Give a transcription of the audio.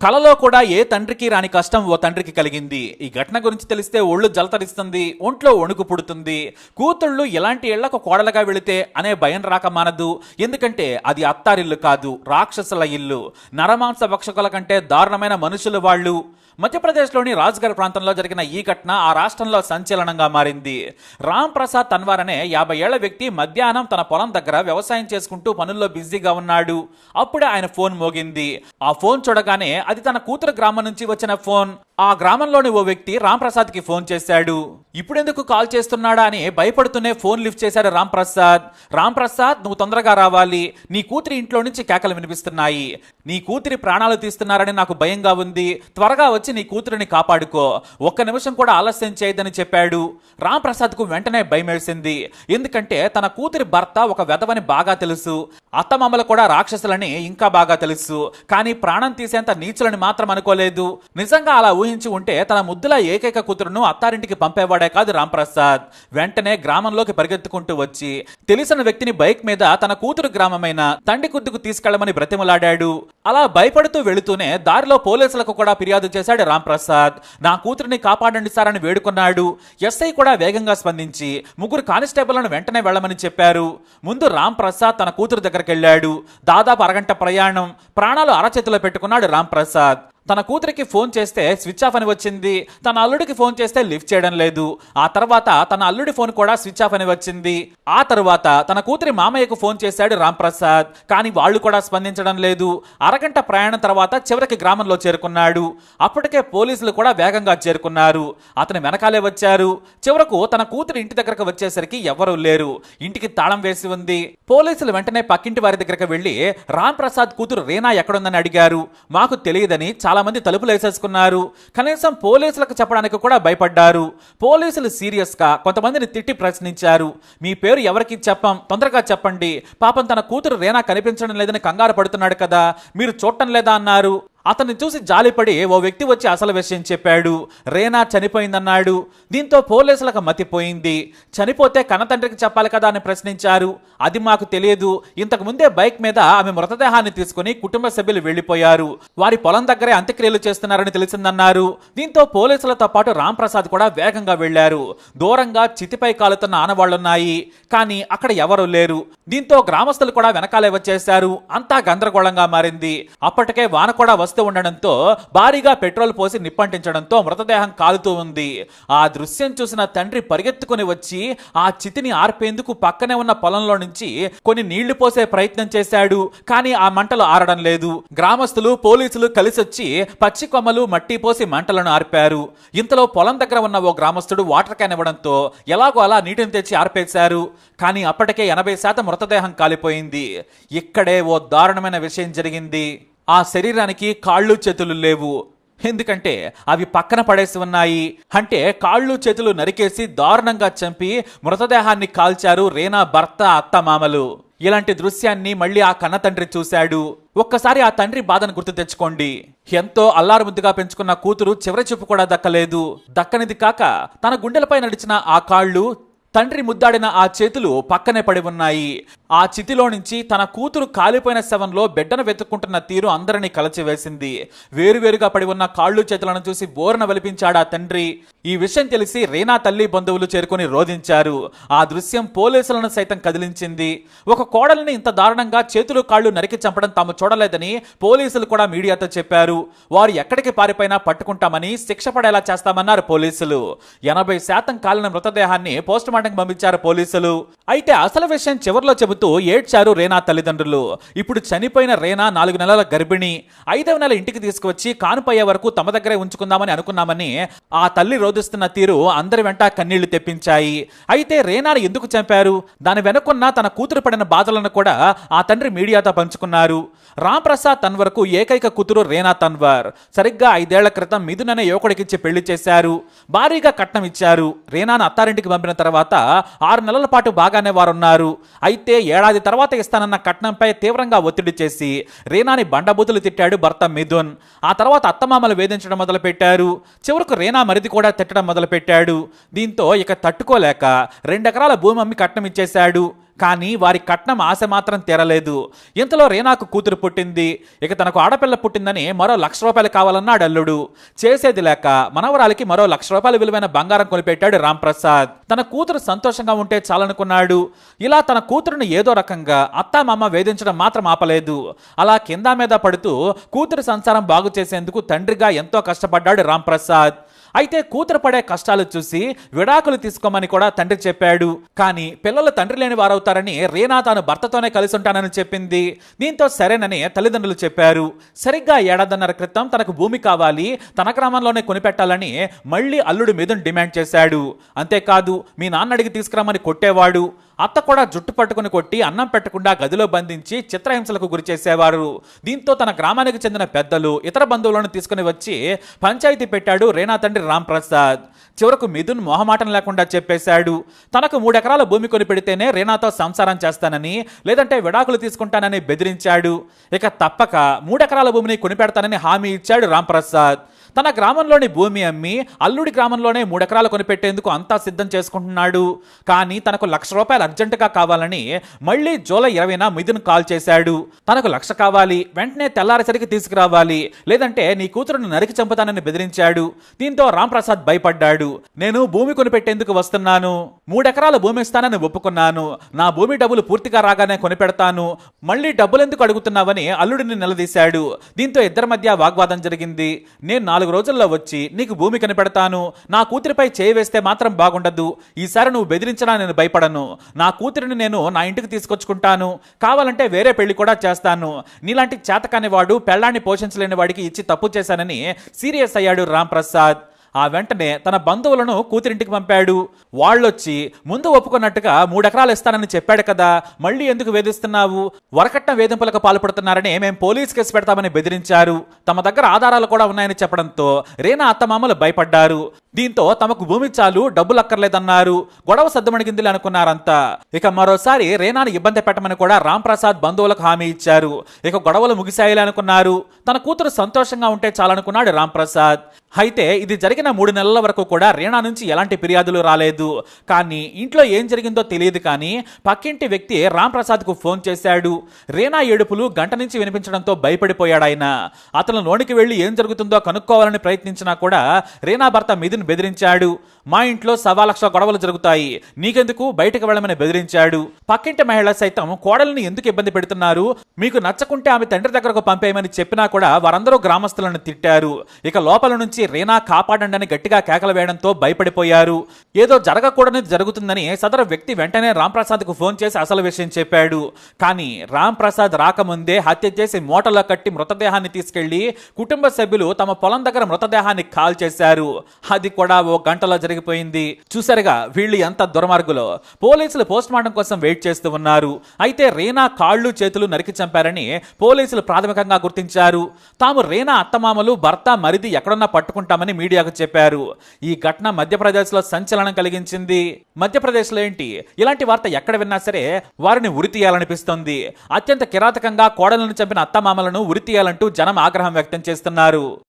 కలలో కూడా ఏ తండ్రికి రాని కష్టం ఓ తండ్రికి కలిగింది. ఈ ఘటన గురించి తెలిస్తే ఒళ్ళు జలతరిస్తుంది ఒంట్లో వణుకు పుడుతుంది కూతుళ్ళు ఎలాంటి ఇళ్ళకు కోడలుగా వెళితే అనే భయం రాక మానదు. ఎందుకంటే అది అత్తారిల్లు కాదు రాక్షసుల ఇల్లు. నరమాంస భక్షకుల కంటే దారుణమైన మనుషులు వాళ్ళు. మధ్యప్రదేశ్లోని రాజ్గర్ ప్రాంతంలో జరిగిన ఈ ఘటన ఆ రాష్ట్రంలో సంచలనంగా మారింది. రామ్ ప్రసాద్ తన్వార్ అనే యాభై ఏళ్ళ వ్యక్తి మధ్యాహ్నం తన పొలం దగ్గర వ్యవసాయం చేసుకుంటూ పనుల్లో బిజీగా ఉన్నాడు. అప్పుడే ఆయన ఫోన్ మోగింది. ఆ ఫోన్ చూడగానే అది తన కూతురు గ్రామం నుంచి వచ్చిన ఫోన్. ఆ గ్రామంలోని ఓ వ్యక్తి రామ్ ప్రసాద్కి ఫోన్ చేశాడు. ఇప్పుడెందుకు కాల్ చేస్తున్నాడా అని భయపడుతూనే ఫోన్ లిఫ్ట్ చేశాడు రామ్ ప్రసాద్ రామ్ ప్రసాద్ నువ్వు తొందరగా రావాలి. నీ కూతురి ఇంట్లో నుంచి కేకలు వినిపిస్తున్నాయి. నీ కూతురి ప్రాణాలు తీస్తున్నారని నాకు భయంగా ఉంది. త్వరగా వచ్చి నీ కూతురిని కాపాడుకో. ఒక్క నిమిషం కూడా ఆలస్యం చేయదని చెప్పాడు. రాంప్రసాద్కు వెంటనే భయమేసింది ఎందుకంటే తన కూతురి భర్త ఒక వెధవని బాగా తెలుసు. అత్తమామలు కూడా రాక్షసులని ఇంకా బాగా తెలుసు. కానీ ప్రాణం తీసేంత నీచులని మాత్రం అనుకోలేదు. నిజంగా అలా ఊహించి ఉంటే తన ముద్దుల ఏకైక కూతురును అత్తారింటికి పంపేవాడే కాదు రాంప్రసాద్. వెంటనే గ్రామంలోకి పరిగెత్తుకుంటూ వచ్చి తెలిసిన వ్యక్తిని బైక్ మీద తన కూతురు గ్రామమైన తండ్రి కుద్దుకు తీసుకెళ్ళమని బ్రతిమలాడాడు. అలా భయపడుతూ వెళుతూనే దారిలో పోలీసులకు కూడా ఫిర్యాదు చేశాడు రాంప్రసాద్. నా కూతురిని కాపాడండి సార్ అని వేడుకున్నాడు. ఎస్ఐ కూడా వేగంగా స్పందించి ముగ్గురు కానిస్టేబుల్లను వెంటనే వెళ్ళమని చెప్పారు. ముందు రాంప్రసాద్ తన కూతురు దగ్గరికి వెళ్ళాడు. దాదాపు అరగంట ప్రయాణం. ప్రాణాలు అరచేతిలో పెట్టుకున్నాడు రాంప్రసాద్. తన కూతురికి ఫోన్ చేస్తే స్విచ్ ఆఫ్ అని వచ్చింది. తన అల్లుడికి ఫోన్ చేస్తే లిఫ్ట్ చేయడం లేదు. ఆ తర్వాత తన అల్లుడి ఫోన్ కూడా స్విచ్ ఆఫ్ అని వచ్చింది. ఆ తర్వాత తన కూతురి మామయ్యకు ఫోన్ చేశాడు రామ్ ప్రసాద్. కానీ వాళ్ళు కూడా స్పందించడం లేదు. అరగంట ప్రయాణం తర్వాత చివరికి గ్రామంలో చేరుకున్నాడు. అప్పటికే పోలీసులు కూడా వేగంగా చేరుకున్నారు. అతని వెనకాలే వచ్చారు. చివరకు తన కూతురి ఇంటి దగ్గరకు వచ్చేసరికి ఎవరూ లేరు. ఇంటికి తాళం వేసి ఉంది. పోలీసులు వెంటనే పక్కింటి వారి దగ్గరకు వెళ్ళి రామ్ ప్రసాద్ కూతురు రీనా ఎక్కడుందని అడిగారు. మాకు తెలియదని చాలా మంది తలుపులు వేసేసుకున్నారు. కనీసం పోలీసులకు చెప్పడానికి కూడా భయపడ్డారు. పోలీసులు సీరియస్గా కొంతమందిని తిట్టి ప్రశ్నించారు. మీ పేరు ఎవరికి చెప్పం? తొందరగా చెప్పండి. పాపం తన కూతురు రేనా కనిపించడం లేదని కంగారు పడుతున్నాడు కదా. మీరు చూడటం లేదా అన్నారు? అతన్ని చూసి జాలిపడి ఓ వ్యక్తి వచ్చి అసలు విషయం చెప్పాడు. రేనా చనిపోయిందన్నాడు. దీంతో పోలీసులకు మతిపోయింది. చనిపోతే కన్నతండ్రికి చెప్పాలి కదా అని ప్రశ్నించారు. అది మాకు తెలియదు. ఇంతకు ముందే బైక్ మీద ఆమె మృతదేహాన్ని తీసుకుని కుటుంబ సభ్యులు వెళ్ళిపోయారు వారి పొలం దగ్గరే అంత్యక్రియలు చేస్తున్నారని తెలిసిందన్నారు. దీంతో పోలీసులతో పాటు రామ్ ప్రసాద్ కూడా వేగంగా వెళ్ళారు దూరంగా చితిపై కాలుతున్న ఆనవాళ్ళున్నాయి. కానీ అక్కడ ఎవరూ లేరు. దీంతో గ్రామస్తులు కూడా వెనకాలే వచ్చేశారు. అంతా గందరగోళంగా మారింది. అప్పటికే వాన కూడా వస్తూ ఉండడంతో భారీగా పెట్రోల్ పోసి నిప్పంటించడంతో మృతదేహం కాలుతూ ఉంది. ఆ దృశ్యం చూసిన తండ్రి పరిగెత్తుకుని వచ్చి ఆ చితిని ఆర్పేందుకు పక్కనే ఉన్న పొలంలో నుంచి కొన్ని నీళ్ళు పోసే ప్రయత్నం చేశాడు కానీ ఆ మంటలు ఆరడం లేదు. గ్రామస్తులు పోలీసులు కలిసొచ్చి పచ్చి కొమ్మలు మట్టి పోసి మంటలను ఆర్పారు. ఇంతలో పొలం దగ్గర ఉన్న ఓ గ్రామస్తుడు వాటర్ క్యాన్ ఇవ్వడంతో ఎలాగో అలా నీటిని తెచ్చి ఆర్పేశారు. కానీ అప్పటికే ఎనభై శాతం మృతదేహం కాలిపోయింది. ఇక్కడే ఓ దారుణమైన విషయం జరిగింది. ఆ శరీరానికి కాళ్ళు చేతులు లేవు. ఎందుకంటే అవి పక్కన పడేసి ఉన్నాయి. అంటే కాళ్ళు చేతులు నరికేసి దారుణంగా చంపి మృతదేహాన్ని కాల్చారు రేనా భర్త అత్త మామలు ఇలాంటి దృశ్యాన్ని మళ్ళీ ఆ కన్న తండ్రి చూశాడు. ఒక్కసారి ఆ తండ్రి బాధను గుర్తు తెచ్చుకోండి. ఎంతో అల్లారుముద్దుగా పెంచుకున్న కూతురు చివరి చూపు కూడా దక్కలేదు. దక్కనిది కాక తన గుండెలపై నడిచిన ఆ కాళ్ళు తండ్రి ముద్దాడిన ఆ చేతులు పక్కనే పడి ఉన్నాయి. ఆ చితిలో నుంచి తన కూతురు కాలిపోయిన శవంలో బిడ్డను వెతుక్కుంటున్న తీరు అందరినీ కలచివేసింది. వేరువేరుగా పడి ఉన్న కాళ్ళు చేతులను చూసి బోరన వెలిపించాడు ఆ తండ్రి. ఈ విషయం తెలిసి రీనా తల్లి బంధువులు చేరుకుని రోధించారు. ఆ దృశ్యం పోలీసులను సైతం కదిలించింది. ఒక కోడలిని ఇంత దారుణంగా చేతులు కాళ్ళు నరికి చంపడం తాము చూడలేదని పోలీసులు కూడా మీడియాతో చెప్పారు. వారు ఎక్కడికి పారిపోయినా పట్టుకుంటామని శిక్ష పడేలా చేస్తామన్నారు పోలీసులు. ఎనభై శాతం కాలిన మృతదేహాన్ని పోస్ట్ మార్టం పంపించారు పోలీసులు. అయితే అసలు విషయం చివరిలో చెబుతూ ఏడ్చారు రేనా తల్లిదండ్రులు. ఇప్పుడు చనిపోయిన రేనా నాలుగు నెలల గర్భిణి. ఐదవ నెల ఇంటికి తీసుకువచ్చి కానుపయ్యే వరకు తమ దగ్గరే ఉంచుకుందామని అనుకున్నామని ఆ తల్లి రోధిస్తున్న తీరు అందరి వెంట కన్నీళ్ళు తెప్పించాయి. అయితే రేనాను ఎందుకు చంపారు? దాని వెనుకున్న తన కూతురు పడిన బాధలను కూడా ఆ తండ్రి మీడియాతో పంచుకున్నారు. రాంప్రసాద్ తన్వర్కు ఏకైక కూతురు రేనా తన్వర్. సరిగ్గా ఐదేళ్ళ క్రితం మిథున్ అనే యువకుడికిచ్చి పెళ్ళి చేశారు. భారీగా కట్నం ఇచ్చారు. రేనాను అత్తారింటికి పంపిన తర్వాత ఆరు నెలల పాటు బాగానే వారున్నారు. అయితే ఏడాది తర్వాత ఇస్తానన్న కట్నంపై తీవ్రంగా ఒత్తిడి చేసి రీనాని బండబూతులు తిట్టాడు భర్త మిథున్. ఆ తర్వాత అత్తమామలు వేధించడం మొదలుపెట్టారు. చివరకు రీనా మరిది కూడా తిట్టడం మొదలుపెట్టాడు. దీంతో ఇక తట్టుకోలేక రెండెకరాల భూమి అమ్మి కట్నం ఇచ్చేశాడు. కానీ వారి కట్నం ఆశ మాత్రం తీరలేదు. ఇంతలో రేనాకు కూతురు పుట్టింది. ఇక తనకు ఆడపిల్ల పుట్టిందని మరో లక్ష రూపాయలు కావాలన్నాడు అల్లుడు. చేసేది లేక మనవరాలికి మరో లక్ష రూపాయల విలువైన బంగారం కొనిపెట్టాడు రాంప్రసాద్. తన కూతురు సంతోషంగా ఉంటే చాలనుకున్నాడు. ఇలా తన కూతురును ఏదో రకంగా అత్తామామ వేధించడం మాత్రం ఆపలేదు. అలా కింద మీద పడుతూ కూతురు సంసారం బాగు చేసేందుకు తండ్రిగా ఎంతో కష్టపడ్డాడు రాంప్రసాద్. అయితే కూతురు పడే కష్టాలు చూసి విడాకులు తీసుకోమని కూడా తండ్రి చెప్పాడు. కానీ పిల్లలు తండ్రి లేని వారవుతారని రీనా తాను భర్తతోనే కలిసి ఉంటానని చెప్పింది. దీంతో సరేనని తల్లిదండ్రులు చెప్పారు. సరిగ్గా ఏడాదిన్నర క్రితం తనకు భూమి కావాలి తన గ్రామంలోనే కొనిపెట్టాలని మళ్ళీ అల్లుడు మీద డిమాండ్ చేశాడు. అంతేకాదు మీ నాన్న అడిగి తీసుకురామని కొట్టేవాడు. అత్త కూడా జుట్టు పట్టుకుని కొట్టి అన్నం పెట్టకుండా గదిలో బంధించి చిత్రహింసలకు గురి చేసేవారు. దీంతో తన గ్రామానికి చెందిన పెద్దలు ఇతర బంధువులను తీసుకుని వచ్చి పంచాయతీ పెట్టాడు రేనా తండ్రి రాంప్రసాద్. చివరకు మిథున్ మొహమాటం లేకుండా చెప్పేశాడు. తనకు మూడెకరాల భూమి కొని పెడితేనే రేనాతో సంసారం చేస్తానని లేదంటే విడాకులు తీసుకుంటానని బెదిరించాడు. ఇక తప్పక మూడెకరాల భూమిని కొనిపెడతానని హామీ ఇచ్చాడు రాంప్రసాద్. తన గ్రామంలోని భూమి అమ్మి అల్లుడి గ్రామంలోనే మూడెకరాలు కొనిపెట్టేందుకు అంతా సిద్ధం చేసుకుంటున్నాడు. కానీ తనకు లక్ష రూపాయలు అర్జెంటుగా కావాలని మళ్ళీ జూలై ఇరవైన మిథున్ కాల్ చేశాడు. తనకు లక్ష కావాలి వెంటనే తెల్లారేసరికి తీసుకురావాలి లేదంటే నీ కూతురుని నరికి చంపుతానని బెదిరించాడు. దీంతో రాంప్రసాద్ భయపడ్డాడు. నేను భూమి కొనిపెట్టేందుకు వస్తున్నాను. మూడెకరాల భూమి ఇస్తానని ఒప్పుకున్నాను. నా భూమి డబ్బులు పూర్తిగా రాగానే కొనిపెడతాను. మళ్ళీ డబ్బులెందుకు అడుగుతున్నావని అల్లుడిని నిలదీశాడు. దీంతో ఇద్దరి మధ్య వాగ్వాదం జరిగింది. నేను నాలుగు రోజుల్లో వచ్చి నీకు భూమి కనిపెడతాను నా కూతురిపై చేయి వేస్తే మాత్రం బాగుండదు ఈసారి నువ్వు బెదిరించినా నేను భయపడను నా కూతురిని నేను నా ఇంటికి తీసుకొచ్చుకుంటాను కావాలంటే వేరే పెళ్ళి కూడా చేస్తాను నీలాంటి చేతకాని వాడు పెళ్ళాన్ని పోషించలేని వాడికి ఇచ్చి తప్పు చేశానని సీరియస్ అయ్యాడు రామ్ ప్రసాద్ ఆ వెంటనే తన బంధువులను కూతురింటికి పంపాడు. వాళ్ళొచ్చి ముందు ఒప్పుకున్నట్టుగా మూడెకరాలు ఇస్తానని చెప్పాడు కదా మళ్ళీ ఎందుకు వేధిస్తున్నావు? వరకట్న వేధింపులకు పాల్పడుతున్నారని మేము పోలీస్ కేసు పెడతామని బెదిరించారు. తమ దగ్గర ఆధారాలు కూడా ఉన్నాయని చెప్పడంతో రీనా అత్తమామలు భయపడ్డారు. దీంతో తమకు భూమి చాలు డబ్బులు అక్కర్లేదన్నారు. గొడవ సద్దుమణిగిందిలే అనుకున్నారంతా. ఇక మరోసారి రేనాను ఇబ్బంది పెట్టమని కూడా రాంప్రసాద్ బంధువులకు హామీ ఇచ్చారు. ఇక గొడవలు ముగిశాయిలే అనుకున్నారు. తన కూతురు సంతోషంగా ఉంటే చాలనుకున్నాడు రాంప్రసాద్. అయితే ఇది జరిగిన మూడు నెలల వరకు కూడా రీనా నుంచి ఎలాంటి ఫిర్యాదులు రాలేదు. కానీ ఇంట్లో ఏం జరిగిందో తెలియదు కానీ పక్కింటి వ్యక్తి రామ్ ప్రసాద్కు ఫోన్ చేశాడు. రీనా ఏడుపులు గంట నుంచి వినిపించడంతో భయపడిపోయాడు ఆయన అతను లోనికి వెళ్ళి ఏం జరుగుతుందో కనుక్కోవాలని ప్రయత్నించినా కూడా రీనా భర్త మిథున్ బెదిరించాడు. మా ఇంట్లో సవా లక్ష గొడవలు జరుగుతాయి. నీకెందుకు బయటకు వెళ్ళమని బెదిరించాడు. పక్కింటి మహిళ సైతం కోడల్ని ఎందుకు ఇబ్బంది పెడుతున్నారు? మీకు నచ్చకుంటే ఆమె తండ్రి దగ్గరకు పంపేయమని చెప్పినా కూడా వారందరూ గ్రామస్తులను తిట్టారు. ఇక లోపల నుంచి రీనా కాపాడండి అని గట్టిగా కేకలు వేయడంతో భయపడిపోయారు. ఏదో జరగకూడనిది జరుగుతుందని సదరు వ్యక్తి వెంటనే రాంప్రసాద్కు ఫోన్ చేసి అసలు విషయం చెప్పాడు. కానీ రాంప్రసాద్ రాకముందే హత్య చేసి మూటలో కట్టి మృతదేహాన్ని తీసుకెళ్ళి కుటుంబ సభ్యులు తమ పొలం దగ్గర మృతదేహాన్ని కాల్ చేశారు అది కూడా ఓ గంటలో జరిగిపోయింది. చూసారుగా వీళ్ళు ఎంత దుర్మార్గులో. పోలీసులు పోస్ట్ మార్టం కోసం వెయిట్ చేస్తూ ఉన్నారు. అయితే రీనా కాళ్ళు చేతులు నరికి చంపారని పోలీసులు ప్రాథమికంగా గుర్తించారు. తాము రీనా అత్తమామలు భర్త మరిది ఎక్కడున్నా పట్టుకుంటామని మీడియాకు చెప్పారు. ఈ ఘటన మధ్యప్రదేశ్లో సంచలనం కలిగించింది. మధ్యప్రదేశ్లో ఏంటి? ఇలాంటి వార్త ఎక్కడ విన్నా సరే వారిని ఉరితీయాలనిపిస్తుంది అత్యంత కిరాతకంగా కోడలను చంపిన అత్తమామలను ఉరి తీయాలంటూ జనం ఆగ్రహం వ్యక్తం చేస్తున్నారు.